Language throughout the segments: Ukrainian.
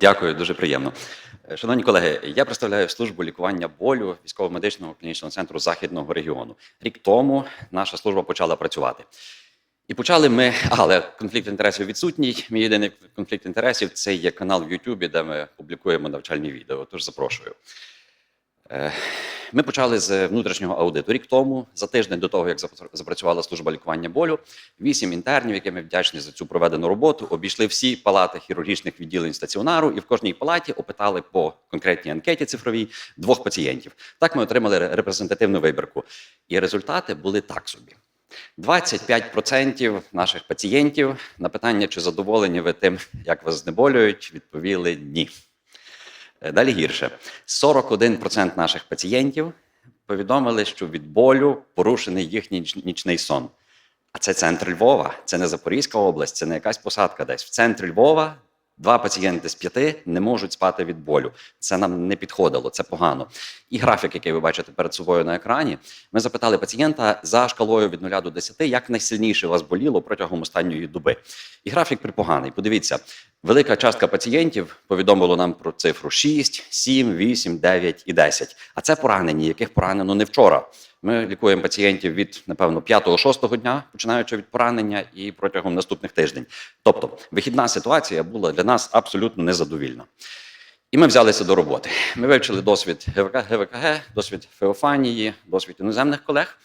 Дякую, дуже приємно. Е, Шановні колеги, я представляю службу лікування болю військово-медичного клінічного центру західного регіону. Рік тому наша служба почала працювати. І почали ми, але конфлікт інтересів відсутній. Мій єдиний конфлікт інтересів це є канал в Ютубі, де ми публікуємо навчальні відео. Тож запрошую. Е, Ми почали з внутрішнього аудиту. Рік тому, за тиждень до того, як запрацювала служба лікування болю, вісім інтернів, яким ми вдячні за цю проведену роботу, обійшли всі палати хірургічних відділень стаціонару, і в кожній палаті опитали по конкретній анкеті цифровій двох пацієнтів. Так ми отримали репрезентативну вибірку. І результати були так собі. 25% наших пацієнтів на питання, чи задоволені ви тим, як вас знеболюють, відповіли ні. Е, Далі гірше. 41% наших пацієнтів повідомили, що від болю порушений їхній нічний сон. А це центр Львова, це не Запорізька область, це не якась посадка десь. В центрі Львова два пацієнти з п'яти не можуть спати від болю. Це нам не підходило, це погано. І графік, який ви бачите перед собою на екрані, ми запитали пацієнта за шкалою від 0 до 10, як найсильніше вас боліло протягом останньої доби. І графік припоганий. Подивіться, велика частка пацієнтів повідомило нам про цифру 6, 7, 8, 9 і 10. А це поранені, яких поранено не вчора. Ми лікуємо пацієнтів від, напевно, 5-6 дня, починаючи від поранення, і протягом наступних тиждень. Тобто, вихідна ситуація була для нас абсолютно незадовільна. І ми взялися до роботи. Ми вивчили досвід ГВКГ, досвід Феофанії, досвід іноземних колег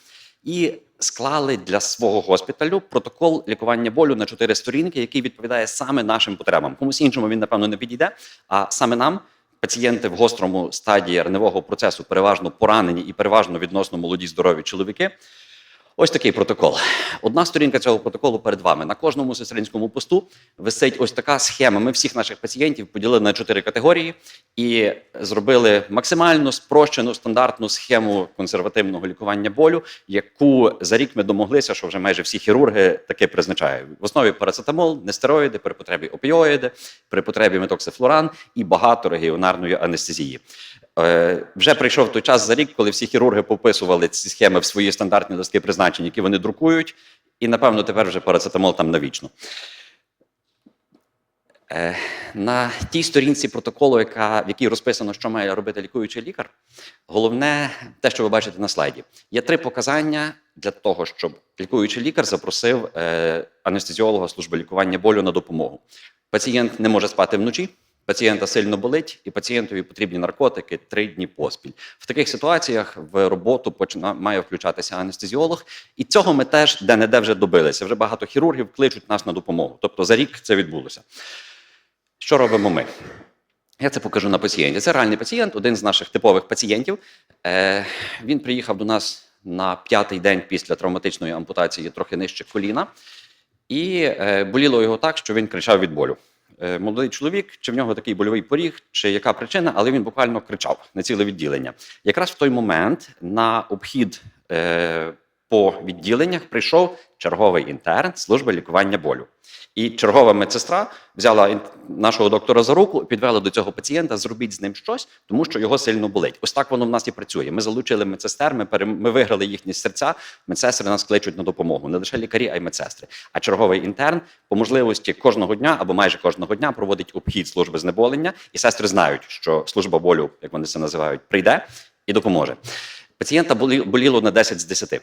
і склали для свого госпіталю протокол лікування болю на чотири сторінки, який відповідає саме нашим потребам. Комусь іншому він, напевно, не підійде, а саме нам. Пацієнти в гострому стадії раневого процесу переважно поранені і переважно відносно молоді здорові чоловіки. Ось такий протокол. Одна сторінка цього протоколу перед вами. На кожному сестринському посту висить ось така схема. Ми всіх наших пацієнтів поділили на чотири категорії і зробили максимально спрощену стандартну схему консервативного лікування болю, яку за рік ми домоглися, що вже майже всі хірурги таки призначають. В основі парацетамол, нестероїди, при потребі опіоїди, при потребі метоксифлоран і багато регіонарної анестезії. Е, вже прийшов той час за рік, коли всі хірурги пописували ці схеми в свої стандартні доски призначень, які вони друкують, і напевно тепер вже парацетамол там навічно. Е, На тій сторінці протоколу, яка, в якій розписано, що має робити лікуючий лікар, головне те, що ви бачите на слайді. Є три показання для того, щоб лікуючий лікар запросив е, анестезіолога служби лікування болю на допомогу. Пацієнт не може спати вночі. Пацієнта сильно болить, і пацієнтові потрібні наркотики три дні поспіль. В таких ситуаціях в роботу почина, має включатися анестезіолог, і цього ми теж де-не-де вже добилися. Вже багато хірургів кличуть нас на допомогу. Тобто за рік це відбулося. Що робимо ми? Я це покажу на пацієнті. Це реальний пацієнт, один з наших типових пацієнтів. Е, він приїхав до нас на п'ятий день після травматичної ампутації, трохи нижче коліна, і е, боліло його так, що він кричав від болю. Е, молодий чоловік, чи в нього такий больовий поріг, чи яка причина, але він буквально кричав на ціле відділення. Якраз в той момент на обхід е, по відділеннях прийшов черговий інтерн служби лікування болю. І чергова медсестра взяла нашого доктора за руку, підвела до цього пацієнта, зробіть з ним щось, тому що його сильно болить. Ось так воно в нас і працює. Ми залучили медсестер, ми, пере... ми виграли їхні серця. Медсестри нас кличуть на допомогу. Не лише лікарі, а й медсестри. А черговий інтерн по можливості кожного дня або майже кожного дня проводить обхід служби знеболення, і сестри знають, що служба болю, як вони це називають, прийде і допоможе. Пацієнта болі- боліло на 10 з 10.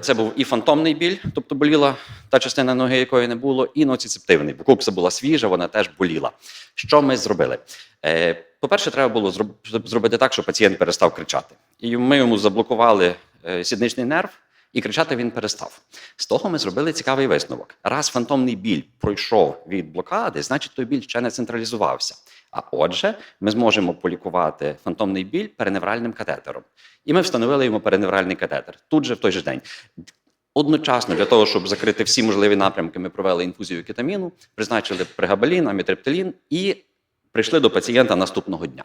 Це був і фантомний біль, тобто боліла та частина ноги, якої не було, і ноцицептивний. Бо кукса була свіжа, вона теж боліла. Що ми зробили? Е, По-перше, треба було зроб- зробити так, щоб пацієнт перестав кричати. І ми йому заблокували е, сідничний нерв, і кричати він перестав. З того ми зробили цікавий висновок. Раз фантомний біль пройшов від блокади, значить той біль ще не централізувався. А отже, ми зможемо полікувати фантомний біль переневральним катетером. І ми встановили йому переневральний катетер тут же в той же день. Одночасно для того, щоб закрити всі можливі напрямки, ми провели інфузію кетаміну, призначили пригабалін, амітрептилін і прийшли до пацієнта наступного дня.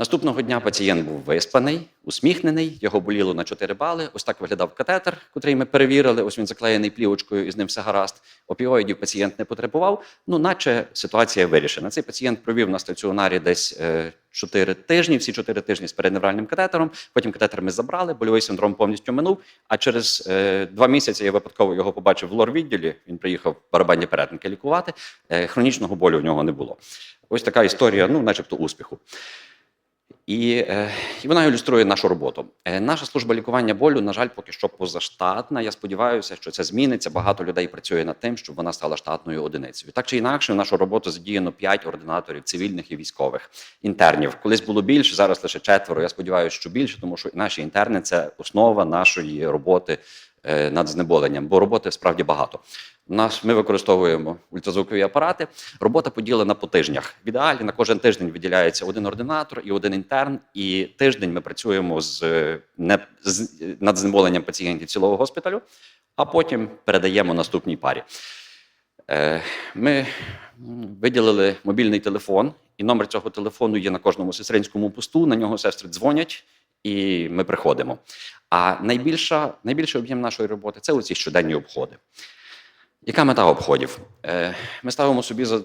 Наступного дня пацієнт був виспаний, усміхнений, його боліло на 4 бали. Ось так виглядав катетер, котрий ми перевірили. Ось він заклеєний плівочкою, і з ним все гаразд. Опіоїдів пацієнт не потребував. Ну, наче ситуація вирішена. Цей пацієнт провів на стаціонарі десь е, 4 тижні, всі 4 тижні з переневральним катетером. Потім катетер ми забрали, больовий синдром повністю минув. А через е, два місяці я випадково його побачив в лор-відділі. Він приїхав барабанні перетинки лікувати. Е, хронічного болю в нього не було. ось така історія, ну, начебто, успіху. І, е, і вона ілюструє нашу роботу. Е, наша служба лікування болю, на жаль, поки що позаштатна. Я сподіваюся, що це зміниться. Багато людей працює над тим, щоб вона стала штатною одиницею. Так чи інакше, в нашу роботу задіяно 5 ординаторів цивільних і військових інтернів. Колись було більше, зараз лише четверо. Я сподіваюся, що більше, тому що наші інтерни це основа нашої роботи над знеболенням, бо роботи справді багато. Нас ми використовуємо ультразвукові апарати. Робота поділена по тижнях. В ідеалі на кожен тиждень виділяється один ординатор і один інтерн. І тиждень ми працюємо з, е, не, з над знеболенням пацієнтів цілого госпіталю, а потім передаємо наступній парі. Е, Ми виділили мобільний телефон, і номер цього телефону є на кожному сестринському посту. На нього сестри дзвонять, і ми приходимо. А найбільша, найбільший об'єм нашої роботи це оці щоденні обходи. Яка мета обходів? Е, Ми ставимо собі за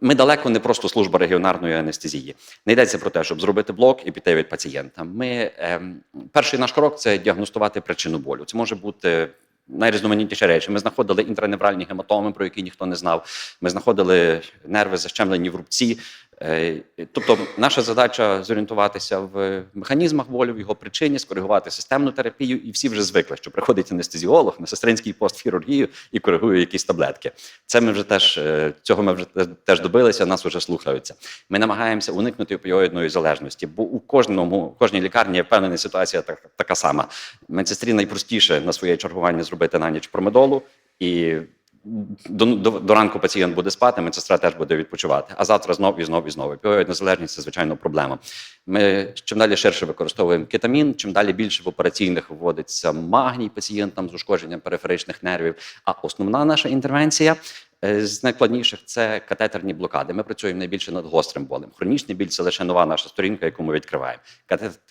ми далеко не просто служба регіонарної анестезії. Не йдеться про те, щоб зробити блок і піти від пацієнта. Ми ем, перший наш крок це діагностувати причину болю. Це може бути найрізноманітніші речі. Ми знаходили інтраневральні гематоми, про які ніхто не знав. Ми знаходили нерви защемлені в рубці. Е, Тобто, наша задача зорієнтуватися в механізмах болю, в його причині, скоригувати системну терапію, і всі вже звикли, що приходить анестезіолог на сестринський пост хірургію і коригує якісь таблетки. Це ми вже теж е, цього ми вже теж добилися, нас вже слухаються. Ми намагаємося уникнути опіоїдної залежності, бо у кожному кожній лікарні я впевнений, ситуація так, така сама. Медсестрі найпростіше на своє чергування зробити на ніч промедолу і до, до, до ранку пацієнт буде спати, медсестра теж буде відпочивати. А завтра знов і знов і знов. Опіоїдна залежність це звичайно проблема. Ми чим далі ширше використовуємо кетамін, чим далі більше в операційних вводиться магній пацієнтам з ушкодженням периферичних нервів. А основна наша інтервенція. е, З найскладніших це катетерні блокади. Ми працюємо найбільше над гострим болем. Хронічний біль це лише нова наша сторінка, яку ми відкриваємо.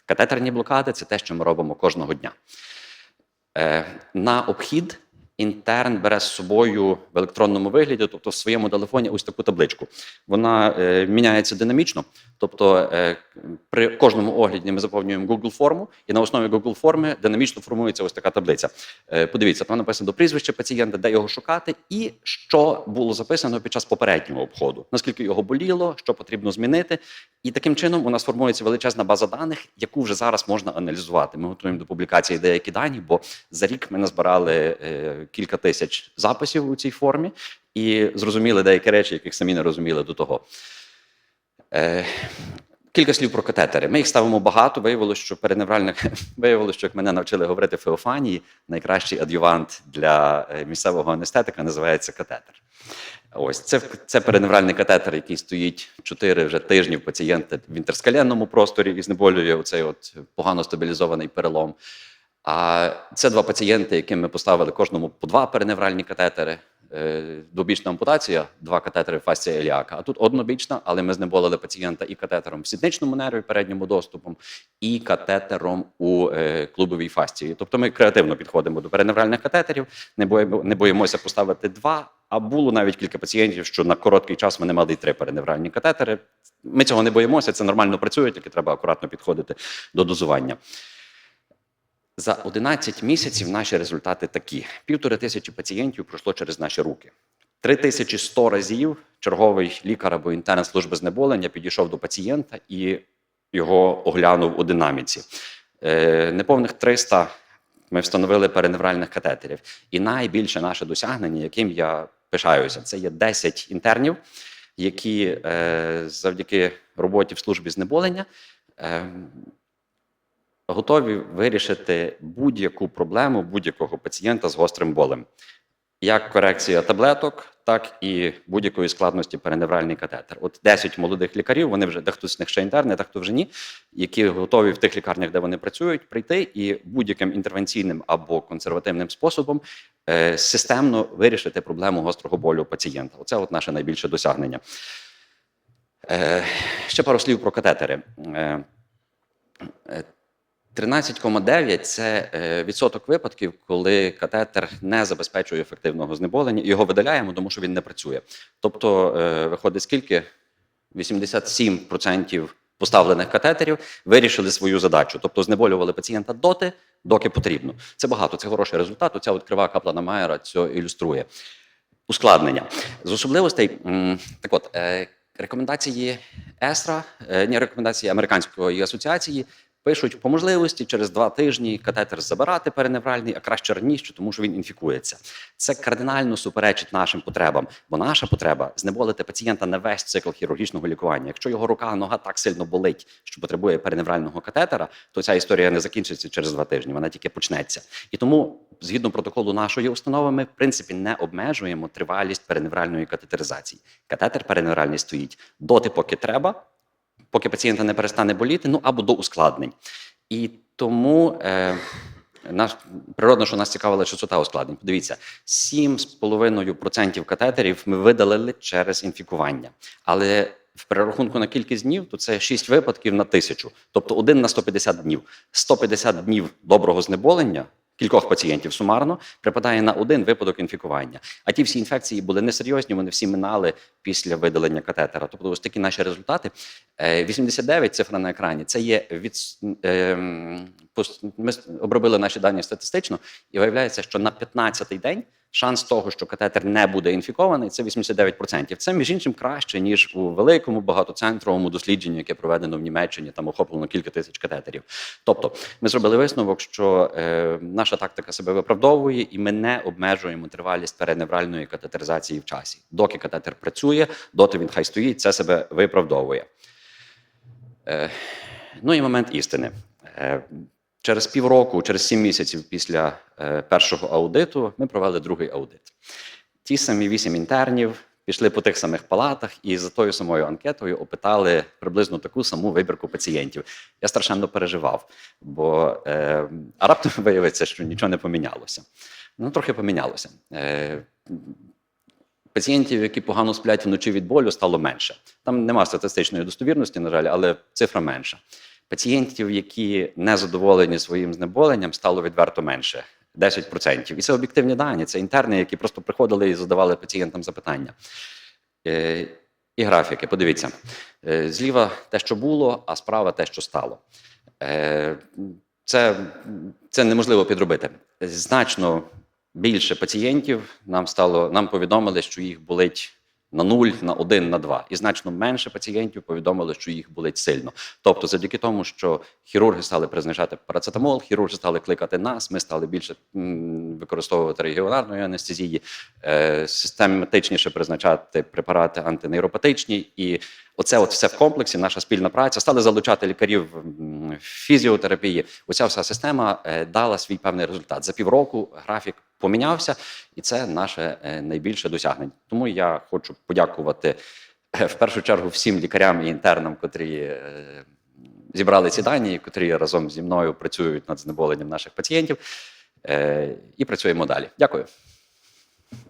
Катетерні блокади це те, що ми робимо кожного дня. Е, на обхід інтерн бере з собою в електронному вигляді, тобто в своєму телефоні ось таку табличку. Вона е, міняється динамічно. Тобто е, при кожному огляді ми заповнюємо Google форму, і на основі Google форми динамічно формується ось така таблиця. Е, подивіться, там написано до прізвища пацієнта, де його шукати, і що було записано під час попереднього обходу, наскільки його боліло, що потрібно змінити. І таким чином у нас формується величезна база даних, яку вже зараз можна аналізувати. Ми готуємо до публікації деякі дані, бо за рік ми назбирали е, кілька тисяч записів у цій формі і зрозуміли деякі речі, яких самі не розуміли до того. Е, Кілька слів про катетери. Ми їх ставимо багато. Виявилося, що переневральне виявилося, що як мене навчили говорити Феофанії, найкращий адювант для е, місцевого анестетика називається катетер. Ось це, це переневральний катетер, який стоїть 4 вже тижні в пацієнта в інтерскаленному просторі і знеболює оцей от погано стабілізований перелом. А це два пацієнти, яким ми поставили кожному по два переневральні катетери. Е, Двобічна ампутація, два катетери фасція еліака. А тут однобічна, але ми знеболили пацієнта і катетером в сідничному нерві передньому доступом, і катетером у е, клубовій фасції. Тобто ми креативно підходимо до переневральних катетерів, не боїмо, не боїмося поставити два. А було навіть кілька пацієнтів, що на короткий час вони мали й три переневральні катетери. Ми цього не боїмося, це нормально працює, тільки треба акуратно підходити до дозування. За 11 місяців наші результати такі: півтори тисячі пацієнтів пройшло через наші руки. 3100 разів черговий лікар або інтерн служби знеболення підійшов до пацієнта і його оглянув у динаміці. Е, Неповних 300 ми встановили переневральних катетерів. І найбільше наше досягнення, яким я пишаюся, це є 10 інтернів, які е, завдяки роботі в службі знеболення. Е, готові вирішити будь-яку проблему будь-якого пацієнта з гострим болем. Як корекція таблеток, так і будь-якої складності переневральний катетер. От 10 молодих лікарів, вони вже дехто з них ще інтерни, дехто вже ні, які готові в тих лікарнях, де вони працюють, прийти і будь-яким інтервенційним або консервативним способом е, системно вирішити проблему гострого болю пацієнта. Оце от наше найбільше досягнення. Е, ще пару слів про катетери. Е, е, 13,9 це е, відсоток випадків, коли катетер не забезпечує ефективного знеболення, його видаляємо, тому що він не працює. Тобто, е, виходить скільки? 87% поставлених катетерів вирішили свою задачу, тобто знеболювали пацієнта доти, доки потрібно. Це багато, це хороший результат. Оця от крива капла Майера це ілюструє. Ускладнення з особливостей. Так от, е, Рекомендації ЕСРА, ні, рекомендації американської асоціації пишуть по можливості через два тижні катетер забирати периневральний, а краще раніше, тому що він інфікується. Це кардинально суперечить нашим потребам, бо наша потреба знеболити пацієнта на весь цикл хірургічного лікування. Якщо його рука, нога так сильно болить, що потребує периневрального катетера, то ця історія не закінчиться через два тижні, вона тільки почнеться. І тому, згідно протоколу нашої установи, ми в принципі не обмежуємо тривалість периневральної катетеризації. Катетер периневральний стоїть доти, поки треба, поки пацієнта не перестане боліти, ну або до ускладнень. І тому е, наш, природно, що нас цікавила частота ускладнень. Подивіться, 7,5% катетерів ми видалили через інфікування. Але в перерахунку на кількість днів, то це 6 випадків на тисячу, тобто один на 150 днів. 150 днів доброго знеболення кількох пацієнтів сумарно припадає на один випадок інфікування. А ті всі інфекції були несерйозні, вони всі минали після видалення катетера. Тобто, ось такі наші результати. Е, 89 цифра на екрані. Це є від е, ми обробили наші дані статистично, і виявляється, що на 15-й день. Шанс того, що катетер не буде інфікований, це 89%. Це між іншим краще ніж у великому багатоцентровому дослідженні, яке проведено в Німеччині. Там охоплено кілька тисяч катетерів. Тобто, ми зробили висновок, що е, наша тактика себе виправдовує, і ми не обмежуємо тривалість переневральної катетеризації в часі. Доки катетер працює, доти він хай стоїть, це себе виправдовує. Е, ну і момент істини. Е, Через півроку, через сім місяців після е, першого аудиту, ми провели другий аудит. Ті самі вісім інтернів пішли по тих самих палатах і за тою самою анкетою опитали приблизно таку саму вибірку пацієнтів. Я страшенно переживав, бо е, а раптом виявиться, що нічого не помінялося. Ну, трохи помінялося. Е, Пацієнтів, які погано сплять вночі від болю, стало менше. Там нема статистичної достовірності, на жаль, але цифра менша. Пацієнтів, які не задоволені своїм знеболенням, стало відверто менше 10%. І це об'єктивні дані. Це інтерни, які просто приходили і задавали пацієнтам запитання. Е, І графіки. Подивіться, Е, зліва те, що було, а справа те, що стало. Е, Це, це неможливо підробити. Значно більше пацієнтів нам стало, нам повідомили, що їх болить на 0, на 1, на 2. І значно менше пацієнтів повідомили, що їх болить сильно. Тобто, завдяки тому, що хірурги стали призначати парацетамол, хірурги стали кликати нас, ми стали більше використовувати регіонарної анестезії, е, систематичніше призначати препарати антинейропатичні. І оце от все в комплексі, наша спільна праця, стали залучати лікарів фізіотерапії. Оця вся система е, дала свій певний результат. За півроку графік помінявся, і це наше е, найбільше досягнення. Тому я хочу подякувати е, в першу чергу всім лікарям і інтернам, котрі зібрали ці дані, котрі разом зі мною працюють над знеболенням наших пацієнтів. І працюємо далі. Дякую.